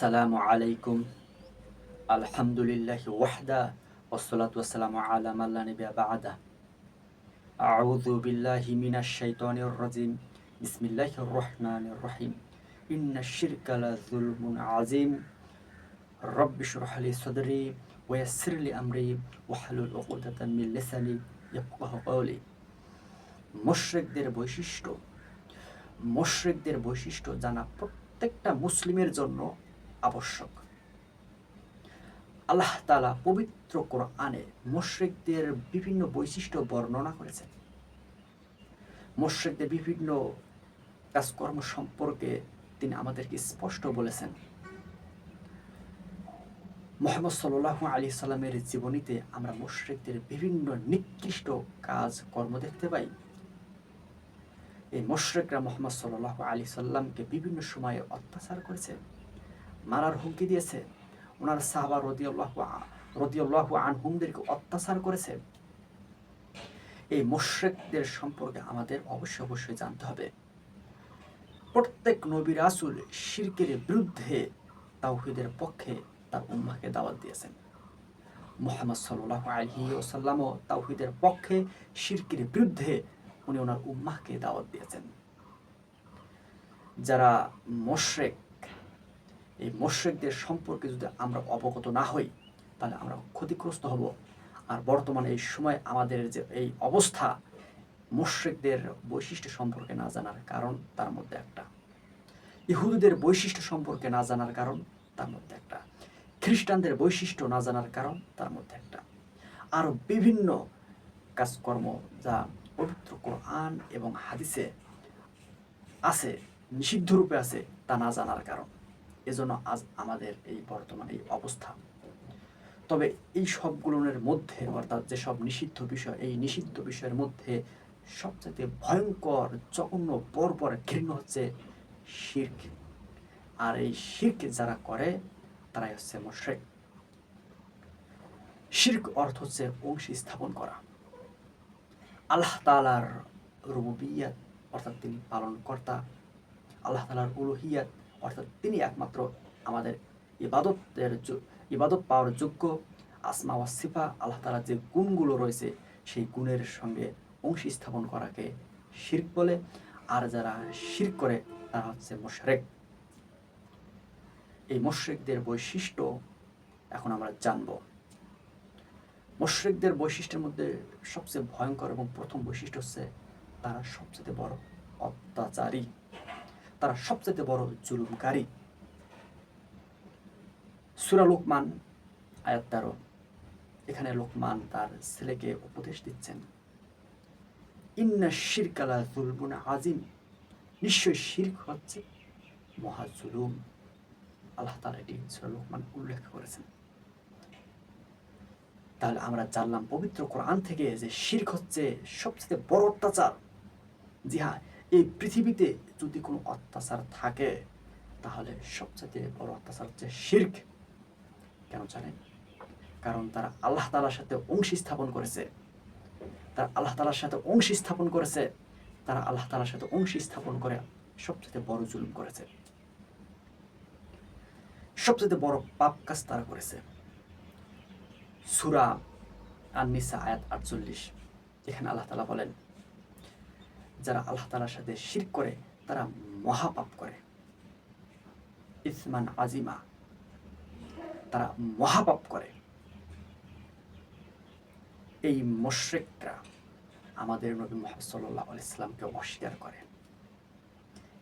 আসসালামু আলাইকুম। আলহামদুলিল্লাহ ওয়াহদা ওসলাত ওয়াসালাম আলাম আল্লাহ নবী বাদা। আউযু বিল্লাহি মিনাশ শাইতানির রাজিম। বিসমিল্লাহির রহমানির রহিম। ইন্নাশ শিরকা লাযুলমুন আযীম। রব্বি ইশরাহ লি সাদরি ওয়া ইয়াসসির লি আমরি ওয়াহলুল উকদাতাম মিন লিসানি ইয়াফকাহু কওলি। মুশরিকদের বৈশিষ্ট্য মুশরিকদের বৈশিষ্ট্য জানা প্রত্যেকটা মুসলিমের জন্য আবশ্যক। আল্লাহ তালা পবিত্র কোরআনে মুশরিকদের বিভিন্ন বৈশিষ্ট্য বর্ণনা করেছেন। মুশরিকদের বিভিন্ন কাজকর্ম সম্পর্কে তিনি আমাদেরকে স্পষ্ট বলেছেন। মোহাম্মদ সাল্লাহ আলী সাল্লামের জীবনীতে আমরা মুশরিকদের বিভিন্ন নিকৃষ্ট কাজ কর্ম দেখতে পাই। এই মুশরিকরা মোহাম্মদ সাল্লাহ আলী সাল্লামকে বিভিন্ন সময়ে অত্যাচার করেছে। মারার হুমকি দিয়েছে। ওনার সাহাবা রদিউল্লাহ রদিউল্লাহ আনহুমদেরকে অত্যাচার করেছে। এই মুশরিকদের সম্পর্কে আমাদের অবশ্যই অবশ্যই জানতে হবে। প্রত্যেক নবী রাসুল শিরকের বিরুদ্ধে তাওহিদের পক্ষে তার উম্মাকে দাওয়াত দিয়েছেন। মোহাম্মদ সাল্লাহ আলহি ওসাল্লামও তাওহিদের পক্ষে শিরকের বিরুদ্ধে উনি ওনার উম্মাহকে দাওয়াত দিয়েছেন। যারা মোশরেক এই মোশরেকদের সম্পর্কে যদি আমরা অবগত না হই, তাহলে আমরা ক্ষতিগ্রস্ত হব। আর বর্তমানে এই সময় আমাদের যে এই অবস্থা মোশরেকদের বৈশিষ্ট্য সম্পর্কে না জানার কারণ তার মধ্যে একটা। ইহুদিদের বৈশিষ্ট্য সম্পর্কে না জানার কারণ তার মধ্যে একটা। খ্রিস্টানদের বৈশিষ্ট্য না জানার কারণ তার মধ্যে একটা। আরও বিভিন্ন কাজকর্ম যা পবিত্র কোরআন এবং হাদিসে আছে, নিষিদ্ধ রূপে আছে, তা না জানার কারণ। এজন্য আজ আমাদের এই বর্তমান এই অবস্থা। তবে এই সবগুলোর মধ্যে, অর্থাৎ যেসব নিষিদ্ধ বিষয়, এই নিষিদ্ধ বিষয়ের মধ্যে সবচেয়ে ভয়ঙ্কর, জঘন্য পরপর ঘৃণ্য হচ্ছে শির্ক। আর এই শির্ক যারা করে, তারাই হচ্ছে মোশরেক। শির্ক অর্থ হচ্ছে অংশী স্থাপন করা। আল্লাহ তালার রুবিয়াত অর্থাৎ তিনি পালন কর্তা আল্লাহ তালার উলুহিয়াত অর্থাৎ তিনি একমাত্র আমাদের ইবাদতের ইবাদত পাওয়ার যোগ্য আসমা ওয়াসিফা আল্লাহ তালার যে গুণগুলো রয়েছে, সেই গুণের সঙ্গে অংশী স্থাপন করাকে শির্ক বলে। আর যারা শির্ক করে, তারা হচ্ছে মোশরেক। এই মোশরেকদের বৈশিষ্ট্য এখন আমরা জানব। মুশ্রিকদের বৈশিষ্ট্যের মধ্যে সবচেয়ে ভয়ঙ্কর এবং প্রথম বৈশিষ্ট্য হচ্ছে, তারা সবচেয়ে বড় অত্যাচারী। তারা সবচেয়ে বড় জুলুমকারী। সুরা লোকমান, আয়াত এখানে লোকমান তার ছেলেকে উপদেশ দিচ্ছেন। ইন্না শিরকালা জুলবুন আজিম। নিশ্চয় শির্ক হচ্ছে মহা জুলুম। আল্লাহ তালা এটি সুরা লোকমান উল্লেখ করেছেন। তাহলে আমরা জানলাম পবিত্র কোরআন থেকে যে শির্ক হচ্ছে সবচেয়ে বড় অত্যাচার। জি হ্যাঁ এই পৃথিবীতে যদি কোনো অত্যাচার থাকে, তাহলে সবচেয়ে বড় অত্যাচার হচ্ছে শির্ক। কেন জানেন? কারণ তারা আল্লাহ তালার সাথে অংশী স্থাপন করেছে। তারা আল্লাহ তালার সাথে অংশী স্থাপন করেছে। তারা আল্লাহ তালার সাথে অংশী স্থাপন করে সবচেয়ে বড় জুলুম করেছে। সবচেয়ে বড় পাপ কাজ তারা করেছে। সুরা আননিসা আয়াত আটচল্লিশ। এখানে আল্লাহ তালা বলেন যারা আল্লাহ তালার সাথে শির করে, তারা মহাপাপ করে। ইসমান আজিমা, তারা মহাপাপ করে। এই মোশ্রেকরা আমাদের নবী মোহাম্মদ সাল্লাহ ইসলামকে অস্বীকার করে।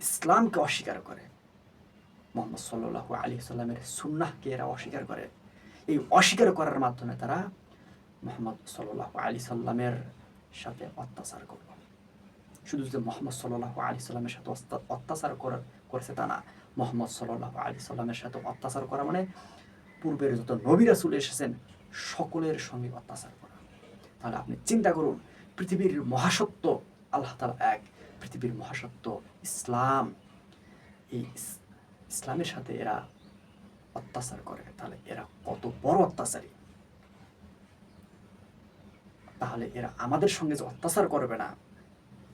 ইসলামকে অস্বীকার করে। মোহাম্মদ সাল্লাহ আলী সাল্লামের সুন্নাহকে এরা অস্বীকার করে। এই অস্বীকার করার মাধ্যমে তারা মোহাম্মদ সাল্লাহ আলী সাল্লামের সাথে অত্যাচার করল। শুধু যে মোহাম্মদ সাল্লাহ আলী সাল্লামের সাথে অত্যাচার করেছে তা না। মোহাম্মদ সাল্লাহ আলী সাল্লামের সাথে অত্যাচার করা মানে পূর্বের যত নবীরা চলে এসেছেন, সকলের সঙ্গে অত্যাচার করা। তাহলে আপনি চিন্তা করুন, পৃথিবীর মহাসত্য আল্লাহ তালা এক, পৃথিবীর মহাসত্য ইসলাম। এই ইসলামের সাথে এরা অত্যাচার করে। তাহলে এরা কত বড় অত্যাচারী। তাহলে এরা আমাদের সঙ্গে যে অত্যাচার করবে না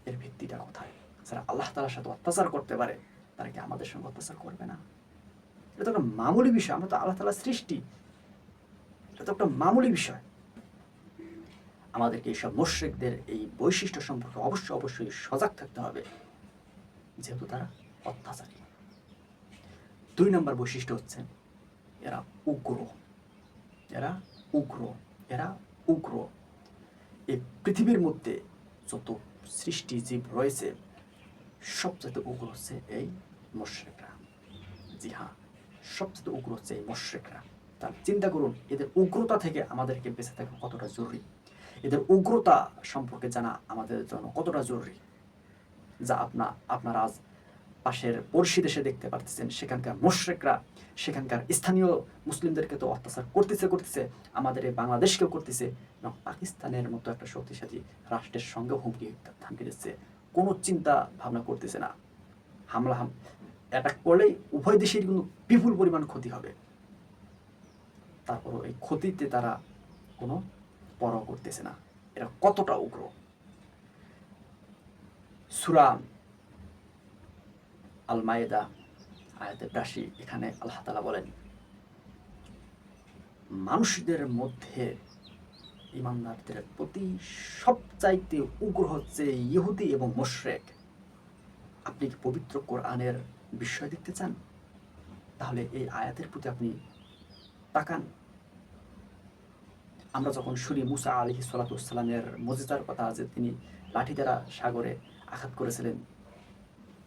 এর ভিত্তিটা কোথায়? যারা আল্লাহ তালার সাথে অত্যাচার করতে পারে, তারা কি আমাদের সঙ্গে অত্যাচার করবে না? এটা তো একটা মামুলি বিষয়, আমরা তো আল্লাহ তালা সৃষ্টি। এটা তো একটা মামুলি বিষয়। আমাদেরকে এইসব মোশ্রেকদের এই বৈশিষ্ট্য সম্পর্কে অবশ্যই অবশ্যই সজাগ থাকতে হবে, যেহেতু তারা অত্যাচারী। দুই নম্বর বৈশিষ্ট্য হচ্ছে, এরা উগ্র। এরা উগ্র এরা উগ্র। এই পৃথিবীর মধ্যে যত সৃষ্টি জীব রয়েছে, সবচেয়ে উগ্র হচ্ছে এই মশ্রেকরা। জি হ্যাঁ সবচেয়ে উগ্র হচ্ছে এই মশ্রেকরা। তার চিন্তা করুন, এদের উগ্রতা থেকে আমাদেরকে বেঁচে থাকা কতটা জরুরি? এদের উগ্রতা সম্পর্কে জানা আমাদের জন্য কতটা জরুরি? যা আপনা আপনারা আজ পাশের পড়শি দেশে দেখতে পারতেছেন সেখানকার মোশ্রেকরা, সেখানকার স্থানীয় মুসলিমদেরকে তো অত্যাচার করতেছে করতেছে, আমাদের এই বাংলাদেশকেও করতেছে। এবং পাকিস্তানের মতো একটা শক্তিশালী রাষ্ট্রের সঙ্গে হুমকি থামকে দিচ্ছে। কোনো চিন্তা ভাবনা করতেছে না। হামলা, হাম অ্যাটাক করলেই উভয় দেশের কিন্তু বিপুল পরিমাণ ক্ষতি হবে। তারপরও এই ক্ষতিতে তারা কোনো পরোয়া করতেছে না। এরা কতটা উগ্র? সুরাম আল মায়েদা আয়াতে এখানে আল্লাহ তালা বলেন, মানুষদের মধ্যে ইমানদারদের প্রতি সবচাইতে উগ্র হচ্ছে ইহুদি এবং মোশরেক। আপনি কি পবিত্র কোরআনের বিষয় দেখতে চান? তাহলে এই আয়াতের প্রতি আপনি তাকান। আমরা যখন শুনি মুসা আলী সালাতামের মজিদার কথা যে তিনি লাঠি দ্বারা সাগরে আঘাত করেছিলেন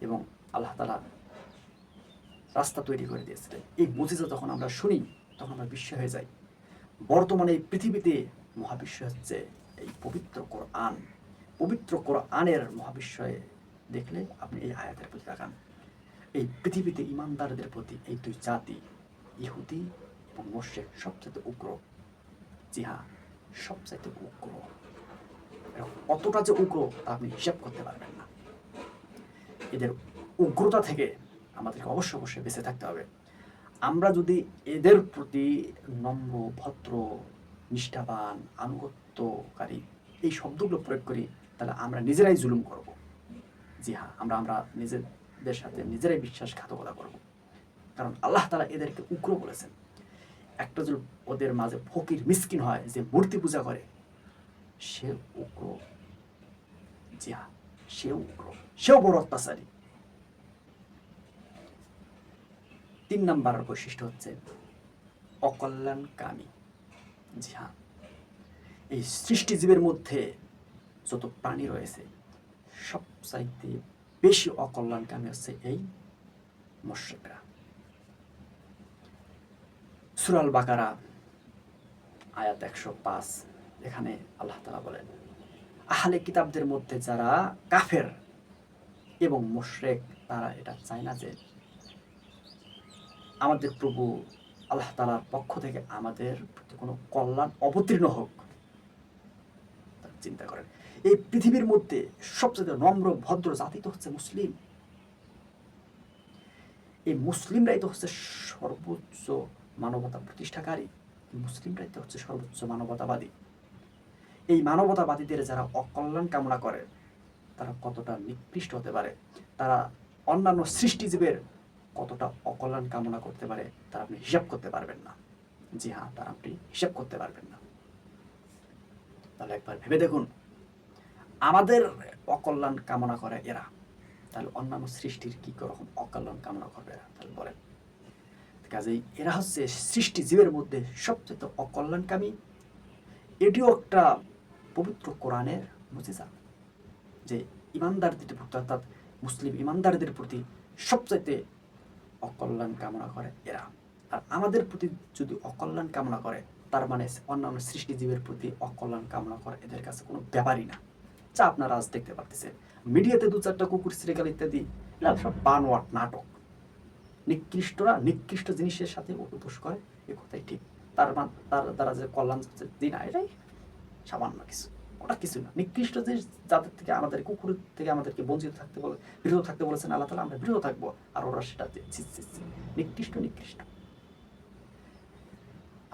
এবং আল্লাহ তালা রাস্তা তৈরি করে দিয়েছিলেন। এই মজিজা যখন আমরা শুনি, তখন আমরা বিস্ময় হয়ে যাই। বর্তমানে এই পৃথিবীতে মহাবিশ্ব হচ্ছে এই পবিত্র কোরআন। পবিত্র কোরআনের মহাবিশ্বয়ে দেখলে আপনি এই আয়াতের প্রতি তাকান। এই পৃথিবীতে ইমানদারদের প্রতি এই দুই জাতি, ইহুদি এবং মোর্শেক সবচেয়ে উগ্র জি হ্যাঁ সবচাইতে উগ্র। কতটা যে উগ্র তা আপনি হিসাব করতে পারবেন না। এদের উগ্রতা থেকে আমাদেরকে অবশ্যই অবশ্যই বেঁচে থাকতে হবে। আমরা যদি এদের প্রতি নম্র, ভদ্র, নিষ্ঠাবান, আনুগত্যকারী এই শব্দগুলো প্রয়োগ করি, তাহলে আমরা নিজেরাই জুলুম করব। জি হ্যাঁ আমরা আমরা নিজেদের সাথে নিজেরাই বিশ্বাসঘাতকতা করব। কারণ আল্লাহ তালা এদেরকে উগ্র বলেছেন। একটা যদি ওদের মাঝে ফকির, মিসকিন হয়, যে মূর্তি পূজা করে, সে উগ্র। জি হ্যাঁ সে উগ্র, সেও বড় অত্যাচারী। তিন নাম্বার বৈশিষ্ট্য হচ্ছে অকল্যাণকামী। জি হ্যাঁ এই সৃষ্টিজীবের মধ্যে যত প্রাণী রয়েছে, সবচাইতে বেশি অকল্যাণকামী হচ্ছে এই মৎস্যকরা সুরাল বাকারা আয়াত একশো পাঁচ, এখানে আল্লাহ তালা বলেন, আহলে কিতাবদের মধ্যে যারা কাফের এবং মোশরেক, তারা এটা চায় না যে আমাদের প্রভু আল্লাহ তালার পক্ষ থেকে আমাদের প্রতি কোনো কল্যাণ অবতীর্ণ হোক। চিন্তা করেন, এই পৃথিবীর মধ্যে সবচেয়ে নম্র, ভদ্র জাতি তো হচ্ছে মুসলিম। এই মুসলিমরাই তো হচ্ছে সর্বোচ্চ মানবতা প্রতিষ্ঠাকারী। মুসলিমরাই তো হচ্ছে সর্বোচ্চ মানবতাবাদী। এই মানবতাবাদীদের যারা অকল্যাণ কামনা করে, তারা কতটা নিকৃষ্ট হতে পারে? তারা অন্যান্য সৃষ্টিজীবের কতটা অকল্যাণ কামনা করতে পারে, তার আপনি হিসাব করতে পারবেন না। জি হ্যাঁ তার আপনি হিসাব করতে পারবেন না। তাহলে একবার ভেবে দেখুন, আমাদের অকল্যাণ কামনা করে এরা, তাহলে অন্যান্য সৃষ্টির কি রকম অকল্যাণ কামনা করবে এরা? তাহলে বলেন। কাজেই এরা হচ্ছে সৃষ্টি জীবের মধ্যে সবচেয়ে অকল্যাণকামী। এটিও একটা পবিত্র কোরআনের মুজিজা, যে ইমানদারদের প্রতি, অর্থাৎ মুসলিম ইমানদারদের প্রতি সবচাইতে অকল্যাণ কামনা করে এরা। আর আমাদের প্রতি যদি অকল্যাণ কামনা করে, তার মানে অন্যান্য সৃষ্টিজীবের প্রতি অকল্যাণ কামনা করে, এদের কাছে কোনো ব্যাপারই না। যা আপনারা আজ দেখতে পারতেছেন, মিডিয়াতে দু চারটা কুকুর, সিরিয়াল ইত্যাদি সব বানোয়াট নাটক। নিকৃষ্টরা নিকৃষ্ট জিনিসের সাথে উপোস করে, এ কথাই ঠিক। তার তার দ্বারা যে কল্যাণ দিন এটাই সামান্য কিছু। ওটা কিছু না। নিকৃষ্ট জিনিস যাদের থেকে আমাদের কুকুর থেকে আমাদেরকে বঞ্চিত থাকতে বলে, বিরত থাকতে বলেছেন আল্লাহ তালা আমরা বিরত থাকব আর ওরা সেটা নিকৃষ্ট নিকৃষ্ট।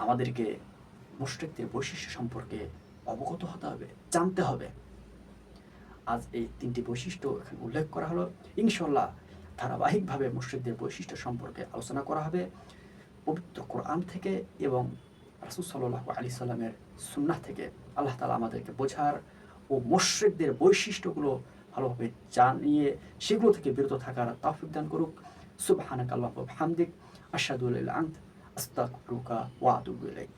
আমাদেরকে মুশ্রিকদের বৈশিষ্ট্য সম্পর্কে অবগত হতে হবে, জানতে হবে। আজ এই তিনটি বৈশিষ্ট্য এখানে উল্লেখ করা হলো। ইনশাল্লাহ ধারাবাহিকভাবে মুশ্রিকদের বৈশিষ্ট্য সম্পর্কে আলোচনা করা হবে। পবিত্র কোরআন থেকে এবং রাসুল সাল্লাহ আলী সাল্লামের সুন্না থেকে আল্লাহ তালা আমাদেরকে বোঝার ও মশ্রিকদের বৈশিষ্ট্যগুলো ভালোভাবে জানিয়ে সেগুলো থেকে বিরত থাকার তাফিক দান করুক। সুবহানাক আল্লাহ হামদিক আশাদুল্লাহ আস্তাক রুকা ইল্লা আনতা আস্তাগফিরুকা ওয়া আতুবু ইলাইক।